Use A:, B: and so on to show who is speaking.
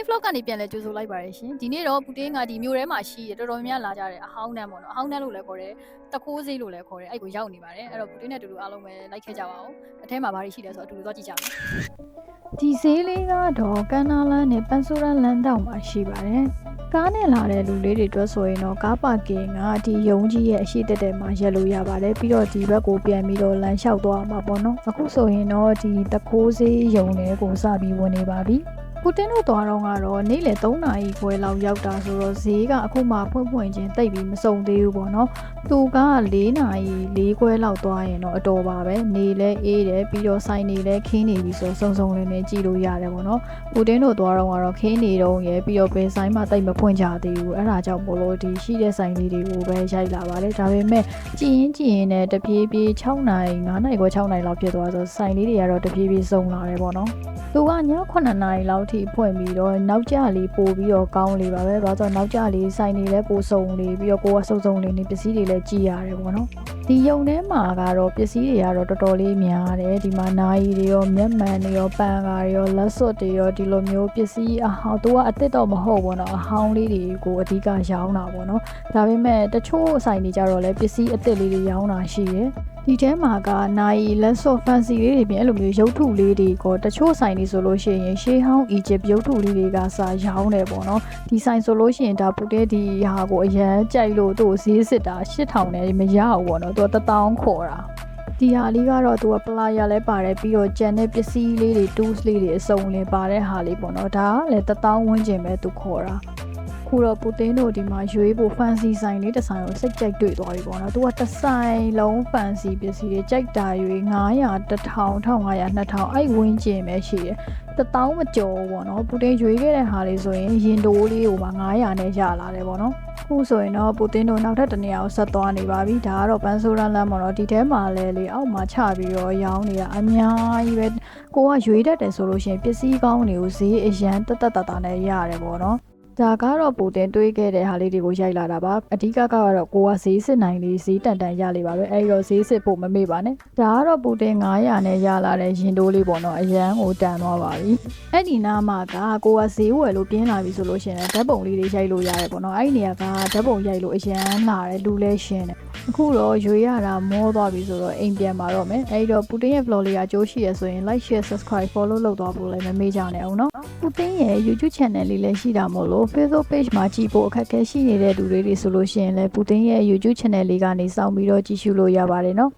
A: Putin vlog ကနေပြန်လဲကြိုဆိုလိုက်ပါတယ်ရှင်ဒီနေ့တော့ Putin ကဒီမြို့ထဲမှာရှိရတော်တော်များများလာကြတယ်အဟောင်းနန်းပေါ့နော်အဟောင်းနန်းလို့လည်းခေါ်တယ်တခိုးစေးလို့လည်းခေါ်တယ်အဲ့ကိုရောက်နေပါတယ်အဲ့တော့ Putin နဲ့အတူတူအားလုံးပဲလိုက်ခဲ့ကြပါဦးအထဲမှာဘာတွေရှိလဲဆိုတော့အတူတူသွားကြည့်ကြမယ်ဒီဈေးလေးကတော့ကန်နာလန်နဲ့ပန်ဆိုရန်လန်တောင်မှာရှိပါတယ်ကားနဲ့လာတဲ့လူလေးတွေအတွက်ဆိုရင်တော့ကားပါကင်ကဒီယုံကြီးရဲ့အရှိတက်တက်မှာရက်လို့ရပါတယ်ပြီးတော့ဒီဘက်ကိုပြန်ပြီးတော့လမ်းလျှောက်သွားမှာပေါ့နော်အခုဆိုရင်တော့ဒီတခိုးစေးယုံတွေကိုစပြီးဝင်နေပါပြီ ပူတင်တို့သွားတော့ကတော့နေ့လယ်3နာရီခွဲလောက်ရောက်တာဆိုတော့ဈေးကအခုမှဖွင့်ဖွင့်ချင်းတိတ်ပြီးမစုံသေးဘူးပေါ့နော်သူက4နာရီ4ခွဲလောက်သွားရင်တော့အတော်ပါပဲနေလဲအေးတယ်ပြီးတော့ဆိုင်နေလဲခင်းနေပြီဆိုစုံစုံလေးနဲ့ကြည့်လို့ရတယ်ပေါ့နော်ပူတင်တို့သွားတော့ကတော့ခင်းနေတော့ရယ်ပြီးတော့ဘယ်ဆိုင်မှတိတ်မဖွင့်ကြသေးဘူးအဲ့ဒါကြောင့်မို့လို့ဒီရှိတဲ့ဆိုင်လေးတွေကိုပဲရိုက်လာပါတယ်ဒါပေမဲ့ကြည်ရင်ကြည်ရင်နဲ့တပြေးပြေး6နာရီ9နာရီခွဲ6နာရီလောက်ဖြစ်သွားဆိုဆိုင်လေးတွေကတော့တပြေးပြေးစုံလာတယ်ပေါ့နော်သူကည9နာရီလောက်ထိဖွင့်ပြီးတော့နောက်ကျလေးပို့ပြီးတော့ကောင်းလေးပါပဲ။ဘာလို့ဆိုတော့နောက်ကျလေးဆိုင်နေလဲပို့စုံလေးပြီးတော့ကိုကစုံစုံလေးနေပစ္စည်းတွေလည်းကြည်ရတယ်ပေါ့နော်။ဒီယုံထဲမှာကတော့ပစ္စည်းတွေကတော့တော်တော်လေးများတယ်။ဒီမှာနာယီတွေရောမျက်မှန်တွေရောပန်ကာတွေရောလက်စွပ်တွေရောဒီလိုမျိုးပစ္စည်းအဟောင်းသူကအစ်စ်တော့မဟုတ်ဘူးနော်။အဟောင်းလေးတွေကိုအဓိကရောင်းတာပေါ့နော်။ဒါပေမဲ့တချို့ဆိုင်တွေကြတော့လည်းပစ္စည်းအစ်စ်လေးတွေရောင်းတာရှိတယ်။ ဒီထဲမှာကနိုင်လက်စော့ဖန်စီလေးတွေပြင်အဲ့လိုမျိုးရုပ်ထုလေးတွေကိုတချို့ဆိုင်တွေဆိုလို့ရှိရင်ရှေးဟောင်းအီဂျစ်ရုပ်ထုလေးတွေကစာရောင်းတယ်ပေါ့နော်ဒီဆိုင်ဆိုလို့ရှိရင်ဒါပူတဲ့ဒီဟာကိုအရန်ကြိုက်လို့သူ့ကိုဈေးစစ်တာ8000နဲ့မရဘူးပေါ့နော်သူက1000ခေါ်တာဒီဟာလေးကတော့သူကပလာယာလဲပါတယ်ပြီးတော့ကြံတဲ့ပစ္စည်းလေးတွေ tools လေးတွေအစုံလင်ပါတဲ့ဟာလေးပေါ့နော်ဒါကလည်း1000ဝန်းကျင်ပဲသူခေါ်တာ ခုတော့ပူတင်တို့ဒီမှာရွေးဖို့ fancy ဆိုင်လေးတစ်ဆိုင်ကိုစိတ်ကြိုက်တွေ့သွားပြီပေါ့နော်။သူကတစ်ဆိုင်လုံး fancy ပစ္စည်းတွေကြိုက်တာရွေး900 1000 1500 2000အဲ့ဝင်းကျင်ပဲရှိတယ်။တစ်တောင်းမကျော်ဘူးပေါ့နော်။ပူတင်ရွေးခဲ့တဲ့ဟာလေးဆိုရင်ရင်တိုးလေးကိုမှ900နဲ့ရလာတယ်ပေါ့နော်။ခုဆိုရင်တော့ပူတင်တို့နောက်ထပ်တစ်နေရာကိုဆက်သွားနေပါပြီ။ဒါကတော့ပန်ဆိုရန်လမ်းပေါ့နော်။ဒီထဲမှာလဲလေအောက်မှာချပြီးတော့ရောင်းနေရအများကြီးပဲ။ကိုကရွေးတတ်တယ်ဆိုလို့ရှိရင်ပစ္စည်းကောင်းတွေကိုဈေးအရန်တက်တက်တာတာနဲ့ရတယ်ပေါ့နော်။ ဒါကတော့ပူတင်တွေးခဲ့တဲ့ဟာလေးတွေကိုရိုက်လာတာပါအဓိကကတော့ကိုကဈေးစစ်နိုင်လေးဈေးတန်တန်ရလေးပါပဲအဲဒီတော့ဈေးစစ်ဖို့မမေ့ပါနဲ့ဒါကတော့ပူတင်900နဲ့ရလာတဲ့ရင်တိုးလေးပေါ့နော်အရန်ကိုတန်သွားပါပြီအဲ့ဒီနားမှာကကိုကဈေးဝယ်လို့ပြင်းလာပြီဆိုလို့ရှိရင်ဓာတ်ပုံလေးတွေရိုက်လို့ရတယ်ပေါ့နော်အဲ့ဒီနေရာကဓာတ်ပုံရိုက်လို့အရန်လာတယ်လူလဲရှင်းတယ်အခုတော့ရွေရတာမောသွားပြီဆိုတော့အိမ်ပြန်มาတော့မယ်အဲဒီတော့ပူတင်ရဲ့ vlog လေးကအကျိုးရှိရဆိုရင် like share subscribe follow လုပ်သွားဖို့လည်းမမေ့ကြနဲ့အောင်နော်ပူတင်ရဲ့ YouTube channel လေးလည်းရှိတာမို့လို့ Facebook page မှာကြည့်ဖို့အခက်အခဲရှိနေတဲ့လူတွေတွေဆိုလို့ရှိရင်လည်းပူတင်ရဲ့ YouTube channel လေးကနေစောင့်ပြီးတော့ကြည့်ရှုလို့ရပါတယ်နော်